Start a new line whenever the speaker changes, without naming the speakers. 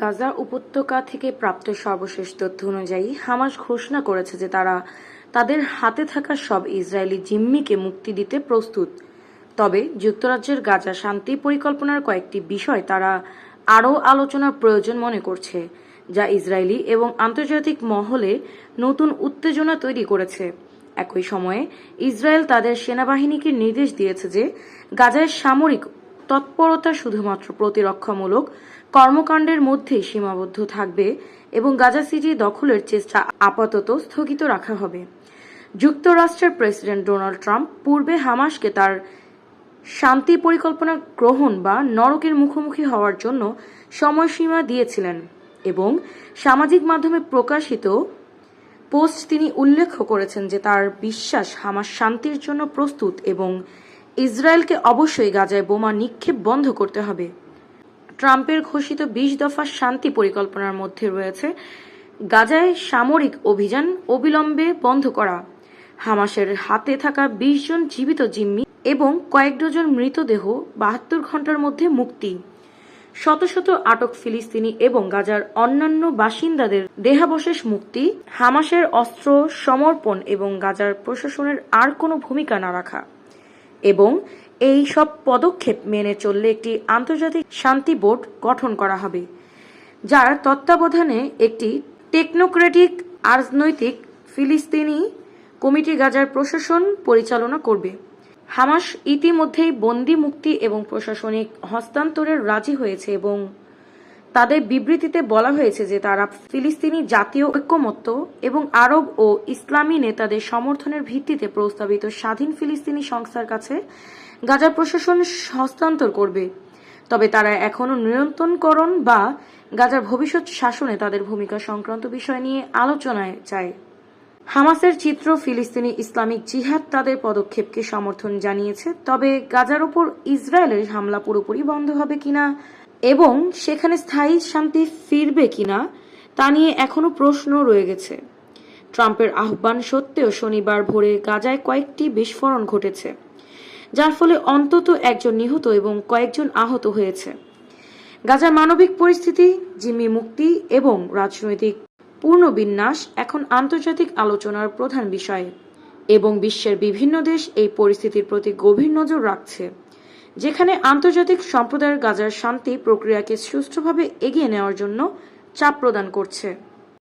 গাজা উপত্যকা থেকে প্রাপ্ত সর্বশেষ তথ্য অনুযায়ী, হামাস ঘোষণা করেছে যে তারা তাদের হাতে থাকা সব ইসরায়েলি জিম্মিকে মুক্তি দিতে প্রস্তুত। তবে যুক্তরাজ্যের গাজা শান্তি পরিকল্পনার কয়েকটি বিষয় তারা আরও আলোচনার প্রয়োজন মনে করছে, যা ইসরায়েলি এবং আন্তর্জাতিক মহলে নতুন উত্তেজনা তৈরি করেছে। একই সময়ে, ইসরায়েল তাদের সেনাবাহিনীকে নির্দেশ দিয়েছে যে গাজায় সামরিক তৎপরতা শুধুমাত্র প্রতিরক্ষামূলক কর্মকাণ্ডের মধ্যেই সীমাবদ্ধ থাকবে এবং গাজা সিটি দখলের চেষ্টা আপাতত স্থগিত রাখা হবে। যুক্তরাষ্ট্রের প্রেসিডেন্ট ডোনাল্ড ট্রাম্প পূর্বে হামাসকে তার শান্তি পরিকল্পনা গ্রহণ বা নরকের মুখোমুখি হওয়ার জন্য সময়সীমা দিয়েছিলেন এবং সামাজিক মাধ্যমে প্রকাশিত পোস্ট তিনি উল্লেখ করেছেন যে তার বিশ্বাস হামাস শান্তির জন্য প্রস্তুত এবং ইসরায়েলকে অবশ্যই গাজায় বোমা নিক্ষেপ বন্ধ করতে হবে। ট্রাম্পের ঘোষিত বিশ দফা শান্তি পরিকল্পনার মধ্যে রয়েছে গাজায় সামরিক অভিযান অবিলম্বে বন্ধ করা। হামাসের হাতে থাকা বিশ জন জীবিত জিম্মি এবং কয়েক ডজন মৃতদেহ বাহাত্তর ঘণ্টার মধ্যে মুক্তি। শত শত আটক ফিলিস্তিনি এবং গাজার অন্যান্য বাসিন্দাদের দেহাবশেষ মুক্তি, হামাসের অস্ত্র, সমর্পণ এবং গাজার প্রশাসনের আর কোনো ভূমিকা না রাখা। এবং এই সব পদক্ষেপ মেনে চললে একটি আন্তর্জাতিক শান্তি বোর্ড গঠন করা হবে, যার তত্ত্বাবধানে একটি টেকনোক্রেটিক রাজনৈতিক ফিলিস্তিনি কমিটি গাজার প্রশাসন পরিচালনা করবে। হামাস ইতিমধ্যেই বন্দি মুক্তি এবং প্রশাসনিক হস্তান্তরের রাজি হয়েছে এবং তাদের বিবৃতিতে বলা হয়েছে যে তারা ফিলিস্তিনি জাতীয় ঐক্যমত্য এবং আরব ও ইসলামী নেতাদের সমর্থনের ভিত্তিতে প্রস্তাবিত স্বাধীন ফিলিস্তিনি সংস্থার কাছে গাজা প্রশাসন হস্তান্তর করবে। তবে তারা এখনও নিয়ন্ত্রণকরণ বা গাজার ভবিষ্যৎ শাসনে তাদের ভূমিকা সংক্রান্ত বিষয় নিয়ে আলোচনায় চায়। হামাসের চিত্র ফিলিস্তিনি ইসলামিক জিহাদ তাদের পদক্ষেপকে সমর্থন জানিয়েছে, তবে গাজার ওপর ইসরায়েলের হামলা পুরোপুরি বন্ধ হবে কিনা এবং সেখানে স্থায়ী শান্তি ফিরবে কিনা তা নিয়ে এখনও প্রশ্ন রয়ে গেছে। ট্রাম্পের আহ্বান সত্ত্বেও শনিবার ভোরে গাজায় কয়েকটি বিস্ফোরণ ঘটেছে, যার ফলে অন্তত একজন নিহত এবং কয়েকজন আহত হয়েছে। গাজার মানবিক পরিস্থিতি, জিম্মি মুক্তি এবং রাজনৈতিক পুনর্বিন্যাস এখন আন্তর্জাতিক আলোচনার প্রধান বিষয় এবং বিশ্বের বিভিন্ন দেশ এই পরিস্থিতির প্রতি গভীর নজর রাখছে। যেখানে আন্তর্জাতিক সম্প্রদায়ের গাজার শান্তি প্রক্রিয়াকে সুষ্ঠুভাবে এগিয়ে নেওয়ার জন্য চাপ প্রদান করছে।